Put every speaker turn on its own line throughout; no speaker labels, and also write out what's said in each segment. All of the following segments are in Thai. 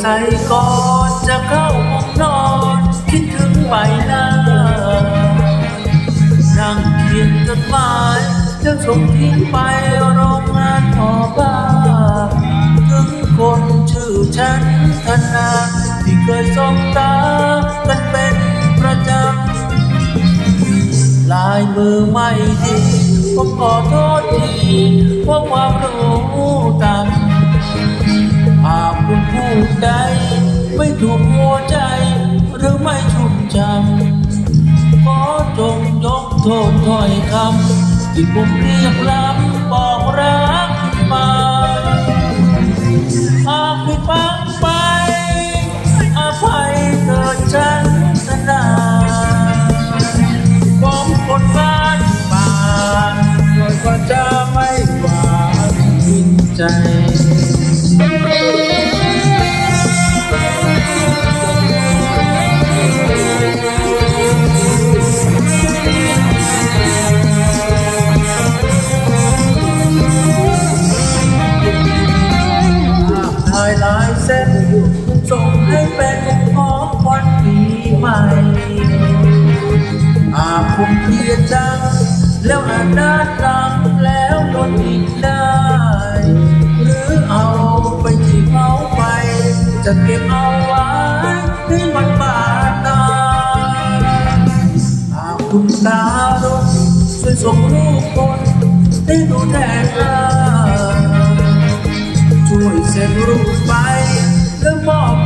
ใส่ก่อนจะเข้าห้องนอน คิดถึงใบหน้า นั่งเขียนจดหมายจะส่งทิ้งไปโรงงานหอบ้าถึงคนชื่อฉันธนาที่เคยสบตากันเป็นประจำลายมือไม่ดีผมขอโทษทีเพราะความรู้ต่ำหากคุณพูดใดไม่ถูกหัวใจ หรือไม่ชุ่มจำขอจงยกโทษถ้อยคำที่ผมเรียกล้ำบอกรักมาหากผิดพลังไป อภัยเถิดฉันสนาผมคนบ้านป่าโดยก็จะไม่หวานกินใจ เพียรจัง แล้วอานด้านหลังแล้วโดนอีกได้ หรือเอาไปที่เขาไป จะเก็บเอาไว้ให้มันบาดตาหากคุณตารุ่งช่วยส่งรูปคนให้ดูแทนหน้าช่วยเซ็นรูปไปแล้วมอบ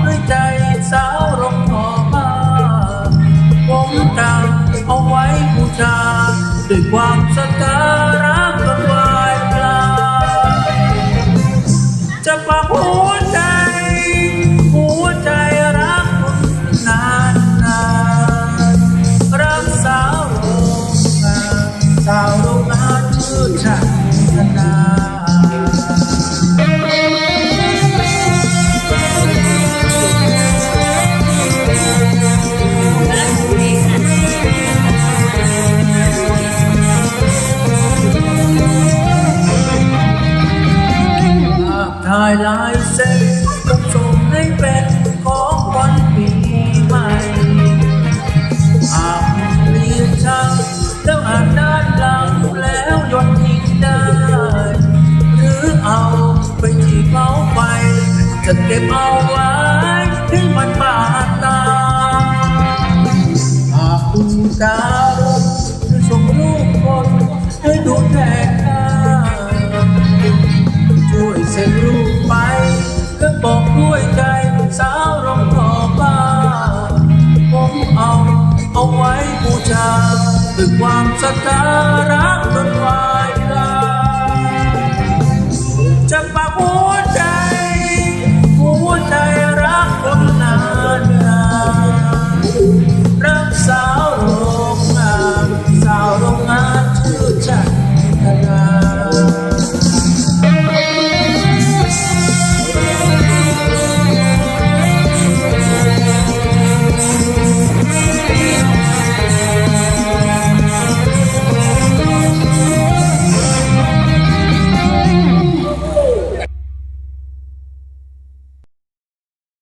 จะเก็บเอาไว้ถึงมันบาดตาหากคุณดาวส่งลูกคนให้ดูแลข้าช่วยเซ็นรูปไปแล้วบอกด้วยใจสาวร้องขอบ้าผมเอาเอาไว้บูชาด้วยความศรัทธารักจนวายลาจะปะพู